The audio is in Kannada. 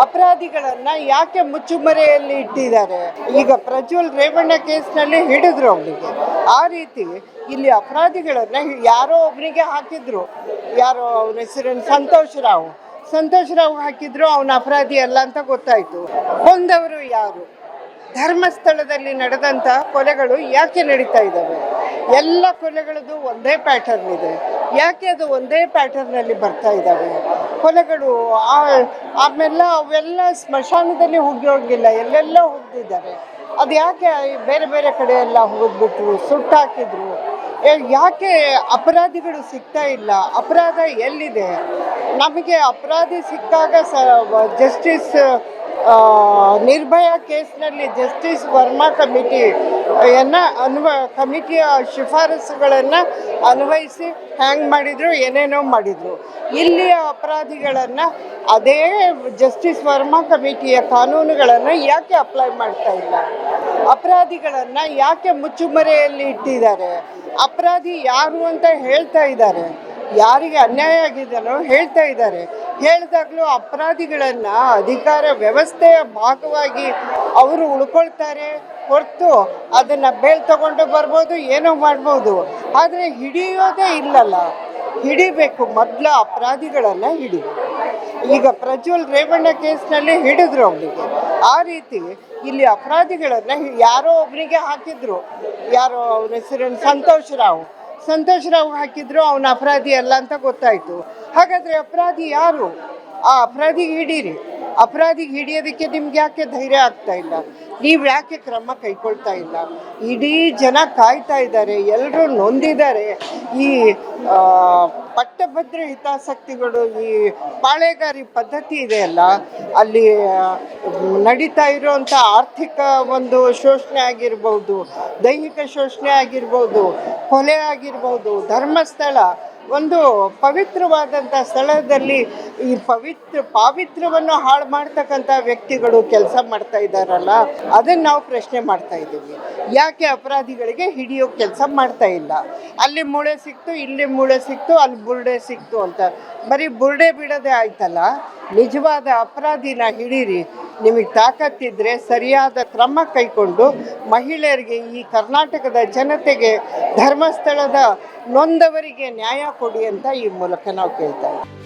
ಅಪರಾಧಿಗಳನ್ನ ಯಾಕೆ ಮುಚ್ಚುಮರೆಯಲ್ಲಿ ಇಟ್ಟಿದ್ದಾರೆ? ಈಗ ಪ್ರಜ್ವಲ್ ರೇವಣ್ಣ ಕೇಸ್ನಲ್ಲಿ ಹಿಡಿದ್ರು ಅವನಿಗೆ. ಆ ರೀತಿ ಇಲ್ಲಿ ಅಪರಾಧಿಗಳನ್ನ ಯಾರೋ ಒಬ್ಬನಿಗೆ ಹಾಕಿದ್ರು. ಯಾರೋ ಅವನ ಹೆಸರಿನ? ಸಂತೋಷ್ ರಾವ್. ಸಂತೋಷ್ ರಾವ್ ಹಾಕಿದ್ರು ಅವನ ಅಪರಾಧಿ ಅಲ್ಲ ಅಂತ ಗೊತ್ತಾಯ್ತು. ಕೊಂದವರು ಯಾರು? ಧರ್ಮಸ್ಥಳದಲ್ಲಿ ನಡೆದಂತಹ ಕೊಲೆಗಳು ಯಾಕೆ ನಡೀತಾ ಇದ್ದಾವೆ ಎಲ್ಲ ಕೊಲೆಗಳದ್ದು ಒಂದೇ ಪ್ಯಾಟರ್ನ್ ಇದೆ. ಯಾಕೆ ಅದು ಒಂದೇ ಪ್ಯಾಟರ್ನಲ್ಲಿ ಬರ್ತಾ ಇದ್ದಾವೆ? ಕೊಲೆಗಳು ಆಮೇಲೆ ಅವೆಲ್ಲ ಸ್ಮಶಾನದಲ್ಲಿ ಹೋಗಿಲ್ಲ ಎಲ್ಲೆಲ್ಲ ಹೋಗ್ತಿದ್ದಾರೆ ಅದು ಯಾಕೆ ಬೇರೆ ಬೇರೆ ಕಡೆ ಎಲ್ಲ ಹೋಗ್ಬಿಟ್ರು ಸುಟ್ಟಾಕಿದ್ರು ಯಾಕೆ ಅಪರಾಧಿಗಳು ಸಿಗ್ತಾ ಇಲ್ಲ? ಅಪರಾಧ ಎಲ್ಲಿದೆ? ನಮಗೆ ಅಪರಾಧಿ ಸಿಕ್ಕಾಗ ಸ ಜಸ್ಟಿಸ್ ನಿರ್ಭಯ ಕೇಸ್ನಲ್ಲಿ ಜಸ್ಟಿಸ್ ವರ್ಮಾ ಕಮಿಟಿ, ಎನ್ನ ಅನ್ವ, ಕಮಿಟಿಯ ಶಿಫಾರಸುಗಳನ್ನು ಅನ್ವಯಿಸಿ ಹ್ಯಾಂಗ್ ಮಾಡಿದ್ರು, ಏನೇನೋ ಮಾಡಿದ್ರು. ಇಲ್ಲಿಯ ಅಪರಾಧಿಗಳನ್ನು ಅದೇ ಜಸ್ಟಿಸ್ ವರ್ಮಾ ಕಮಿಟಿಯ ಕಾನೂನುಗಳನ್ನು ಯಾಕೆ ಅಪ್ಲೈ ಮಾಡ್ತಾ ಇಲ್ಲ? ಅಪರಾಧಿಗಳನ್ನು ಯಾಕೆ ಮುಚ್ಚುಮರೆಯಲ್ಲಿ ಇಟ್ಟಿದ್ದಾರೆ? ಅಪರಾಧಿ ಯಾರು ಅಂತ ಹೇಳ್ತಾ ಇದ್ದಾರೆ? ಯಾರಿಗೆ ಅನ್ಯಾಯ ಆಗಿದೆಯೋ ಹೇಳ್ತಾ ಇದ್ದಾರೆ. ಹೇಳಿದಾಗಲೂ ಅಪರಾಧಿಗಳನ್ನ ಅಧಿಕಾರ ವ್ಯವಸ್ಥೆಯ ಭಾಗವಾಗಿ ಅವರು ಉಳ್ಕೊಳ್ತಾರೆ ಹೊರತು ಅದನ್ನ ಬೇಲ್ ತಗೊಂಡು ಬರ್ಬೋದು, ಏನೋ ಮಾಡ್ಬೋದು. ಆದರೆ ಹಿಡಿಯೋದೇ ಇಲ್ಲಲ್ಲ. ಹಿಡಿಬೇಕು, ಮೊದಲ ಅಪರಾಧಿಗಳನ್ನ ಹಿಡಿ. ಈಗ ಪ್ರಜ್ವಲ್ ರೇವಣ್ಣ ಕೇಸ್ನಲ್ಲಿ ಹಿಡಿದ್ರು ಅವನಿಗೆ ಆ ರೀತಿ ಇಲ್ಲಿ ಅಪರಾಧಿಗಳನ್ನ ಯಾರೋ ಒಬ್ಬನಿಗೆ ಹಾಕಿದ್ರು. ಯಾರೋ ಅವ್ರ ಹೆಸರು ಸಂತೋಷ್ ರಾವ್. ಸಂತೋಷ್ ರಾವ್ ಹಾಕಿದ್ರು ಅವನ ಅಪರಾಧಿ ಅಲ್ಲ ಅಂತ ಗೊತ್ತಾಯ್ತು. ಹಾಗಾದ್ರೆ ಅಪರಾಧಿ ಯಾರು? ಆ ಅಪರಾಧಿಗೆ ಹಿಡೀರಿ. ಅಪರಾಧಿಗೆ ಹಿಡಿಯೋದಕ್ಕೆ ನಿಮ್ಗೆ ಯಾಕೆ ಧೈರ್ಯ ಆಗ್ತಾ ಇಲ್ಲ? ನೀವು ಯಾಕೆ ಕ್ರಮ ಕೈಗೊಳ್ತಾ ಇಲ್ಲ? ಇಡೀ ಜನ ಕಾಯ್ತಾ ಇದ್ದಾರೆ ಎಲ್ಲರೂ ನೊಂದಿದ್ದಾರೆ. ಈ ಪಟ್ಟಭದ್ರ ಹಿತಾಸಕ್ತಿಗಳು ಈ ಪಾಳೆಗಾರಿ ಪದ್ಧತಿ ಇದೆಯಲ್ಲ ಅಲ್ಲಿ ನಡೀತಾ ಇರುವಂಥ ಆರ್ಥಿಕ ಒಂದು ಶೋಷಣೆ ಆಗಿರ್ಬೋದು, ದೈಹಿಕ ಶೋಷಣೆ ಆಗಿರ್ಬೋದು, ಕೊಲೆ ಆಗಿರ್ಬೋದು, ಧರ್ಮಸ್ಥಳ ಒಂದು ಪವಿತ್ರವಾದಂಥ ಸ್ಥಳದಲ್ಲಿ ಈ ಪವಿತ್ರ, ಪಾವಿತ್ರವನ್ನು ಹಾಳು ಮಾಡ್ತಕ್ಕಂಥ ವ್ಯಕ್ತಿಗಳು ಕೆಲಸ ಮಾಡ್ತಾ ಇದ್ದಾರಲ್ಲ, ಅದನ್ನು ನಾವು ಪ್ರಶ್ನೆ ಮಾಡ್ತಾ ಇದ್ದೀವಿ. ಯಾಕೆ ಅಪರಾಧಿಗಳಿಗೆ ಹಿಡಿಯೋ ಕೆಲಸ ಮಾಡ್ತಾ ಇಲ್ಲ? ಅಲ್ಲಿ ಮೂಳೆ ಸಿಕ್ತು, ಇಲ್ಲಿ ಮೂಳೆ ಸಿಕ್ತು, ಅಲ್ಲಿ ಬುರುಡೆ ಸಿಕ್ತು ಅಂತ. ಬರೀ ಬುರುಡೆ ಬಿಡೋದೇ ಆಯ್ತಲ್ಲ? ನಿಜವಾದ ಅಪರಾಧಿನ ಹಿಡೀರಿ. ನಿಮಗೆ ತಾಕತ್ತಿದ್ದರೆ ಸರಿಯಾದ ಕ್ರಮ ಕೈಕೊಂಡು ಮಹಿಳೆಯರಿಗೆ ಈ ಕರ್ನಾಟಕದ ಜನತೆಗೆ ಧರ್ಮಸ್ಥಳದ ನೊಂದವರಿಗೆ ನ್ಯಾಯ ಕೊಡಿ ಅಂತ ಈ ಮೂಲಕ ನಾವು ಕೇಳ್ತಾ ಇದ್ದೀವಿ.